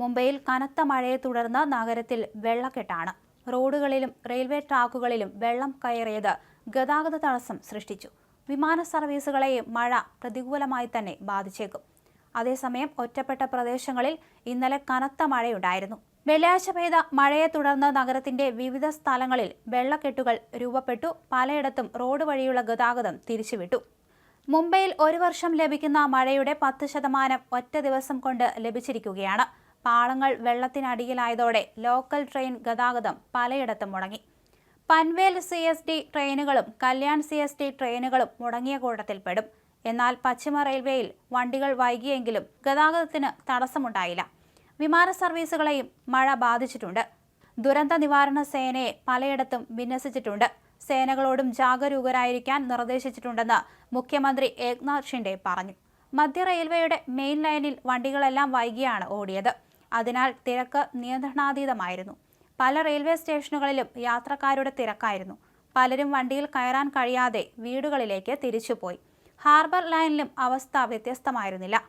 മുംബൈയിൽ കനത്ത മഴയെ തുടർന്ന് നഗരത്തിൽ വെള്ളക്കെട്ടാണ്. റോഡുകളിലും റെയിൽവേ ട്രാക്കുകളിലും വെള്ളം കയറിയത് ഗതാഗത തടസ്സം സൃഷ്ടിച്ചു. വിമാന സർവീസുകളെയും മഴ പ്രതികൂലമായി തന്നെ ബാധിച്ചേക്കും. അതേസമയം ഒറ്റപ്പെട്ട പ്രദേശങ്ങളിൽ ഇന്നലെ കനത്ത മഴയുണ്ടായിരുന്നു. വെള്ളിയാഴ്ച പെയ്ത മഴയെ തുടർന്ന് നഗരത്തിന്റെ വിവിധ സ്ഥലങ്ങളിൽ വെള്ളക്കെട്ടുകൾ രൂപപ്പെട്ടു. പലയിടത്തും റോഡ് വഴിയുള്ള ഗതാഗതം തിരിച്ചുവിട്ടു. മുംബൈയിൽ ഒരു വർഷം ലഭിക്കുന്ന മഴയുടെ പത്ത് ശതമാനം ഒറ്റ ദിവസം കൊണ്ട് ലഭിച്ചിരിക്കുകയാണ്. പാളങ്ങൾ വെള്ളത്തിനടിയിലായതോടെ ലോക്കൽ ട്രെയിൻ ഗതാഗതം പലയിടത്തും മുടങ്ങി. പൻവേൽ സി എസ് ഡി ട്രെയിനുകളും കല്യാൺ സി എസ് ഡി ട്രെയിനുകളും മുടങ്ങിയ കൂട്ടത്തിൽപ്പെടും എന്നാൽ പശ്ചിമ റെയിൽവേയിൽ വണ്ടികൾ വൈകിയെങ്കിലും ഗതാഗതത്തിന് തടസ്സമുണ്ടായില്ല. വിമാന സർവീസുകളെയും മഴ ബാധിച്ചിട്ടുണ്ട്. ദുരന്ത നിവാരണ സേനയെ പലയിടത്തും വിന്യസിച്ചിട്ടുണ്ട്. സേനകളോടും ജാഗരൂകരായിരിക്കാൻ നിർദ്ദേശിച്ചിട്ടുണ്ടെന്ന് മുഖ്യമന്ത്രി ഏക്നാഥ് ഷിൻഡെ പറഞ്ഞു. മധ്യ റെയിൽവേയുടെ മെയിൻ ലൈനിൽ വണ്ടികളെല്ലാം വൈകിയാണ് ഓടിയത്. അതിനാൽ തിരക്ക് നിയന്ത്രണാതീതമായിരുന്നു. പല റെയിൽവേ സ്റ്റേഷനുകളിലും യാത്രക്കാരുടെ തിരക്കായിരുന്നു. പലരും വണ്ടിയിൽ കയറാൻ കഴിയാതെ വീടുകളിലേക്ക് തിരിച്ചുപോയി. ഹാർബർ ലൈനിലും അവസ്ഥ വ്യത്യസ്തമായിരുന്നില്ല.